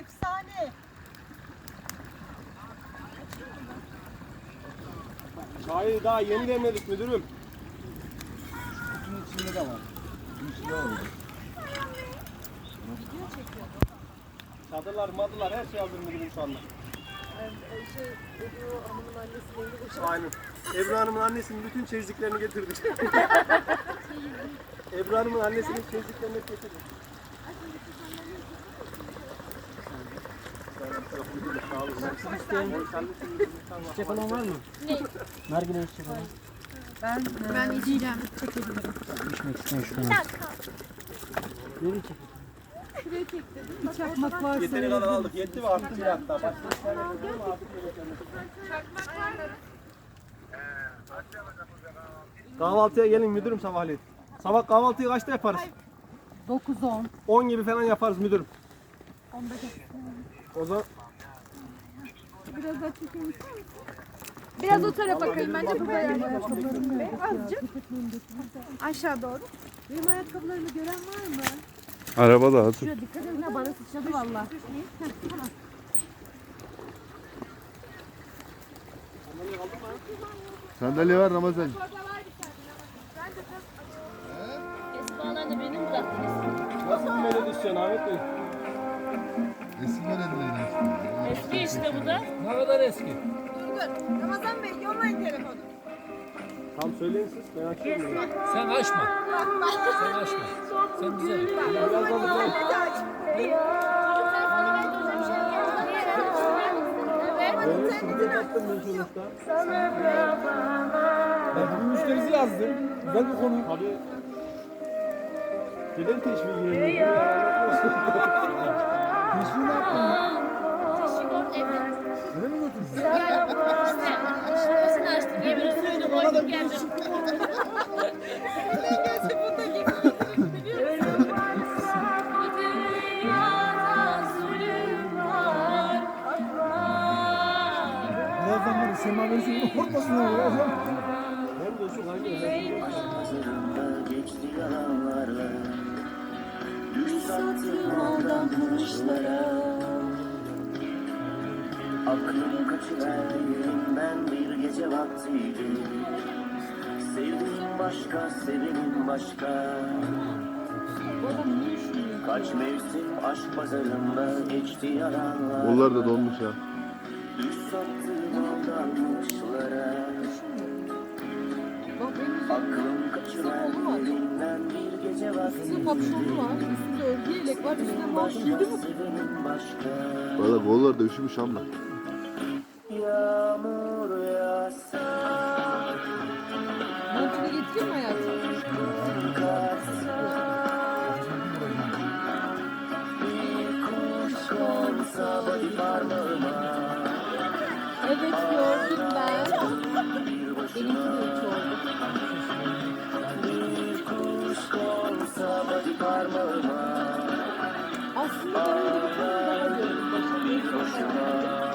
efsane. Çayı daha yeni demledik müdürüm. Bunun içinde de var. Bunun içinde var. Çadırlar, madılar her şey aldım müdürüm şu anda. Şey, Ebru Hanım'ın annesi boşandı. Aynen. Ebru Hanım'ın annesinin bütün çeyizliklerini getirdik. Ebru Hanım'ın annesinin çeyizliklerini getirdik. Çiçek olan var mı? Ne? Nargile çiçek olan. Ben, Ben içeceğim. İçmek isteyen şu an. Nereye çekiyorsun? bir çakmak varsa. Yeteri kadar aldık. Yetti ve arttı hatta. Başka bir tane yok ama artık yeter. Kahvaltıya gelin müdürüm sabahleyin. Sabah kahvaltıyı kaçta yaparız? 9-10. 10 gibi falan yaparız müdürüm. O zaman Biraz o tarafa bakayım. Bence buraya. Azıcık. Aşağı doğru. Benim ayakkabılarımı gören var mı? Araba da hazır. Şuraya dikkat edin ha bana sıçradı valla. Sandalye var Ramazan. Esma'dan da beni mi bıraktınız? nasıl bir melodi istiyorsun Ahmet Bey? Eski belediyeler. Eski işte bu da. Ne kadar eski? Ramazan Bey yollayın telefonu. Tam söyleyin siz ben ya. Sen açma. Sen açma. Sen bize. Biraz da bakalım. Evet, şimdi baktım. Ben bugün müşterisi yazdım. Güzel bir konu. Tabii. Neden teşvik ediyorsun? Teşvik ne yaptın? Evet. Nereye mi götürdün? İşte şifresini açtım. Yemin suyunu koydum geldim. Birazdan böyle Sema seni korkmasın ya. Hem de şu hangi? Hazırımda geçti yalanlarla Düş sattım aldanmışlara Aklım kaçıverdi yerimden bir gece vaktiydi Sevdiğim başka, sevenim başka Kaç mevsim aşk pazarında geçti yalanlar Onlar da donmuş ya. Düş sattım aldanmışlara Aklım kaçıverdi yerimden bir gece vaktiydi Kapşonu var. Üstünde örgü yelek var. Mi? Sevenim başka Valla kollar da üşümüş ama. Yağmur yağsa Montunu mu hayatım? bir kuş konsa body parmağıma Evet gördüm ben. Benimki de üç oldu. Aslında ben öyle bir konu daha gördüm. Bir konu daha gördüm.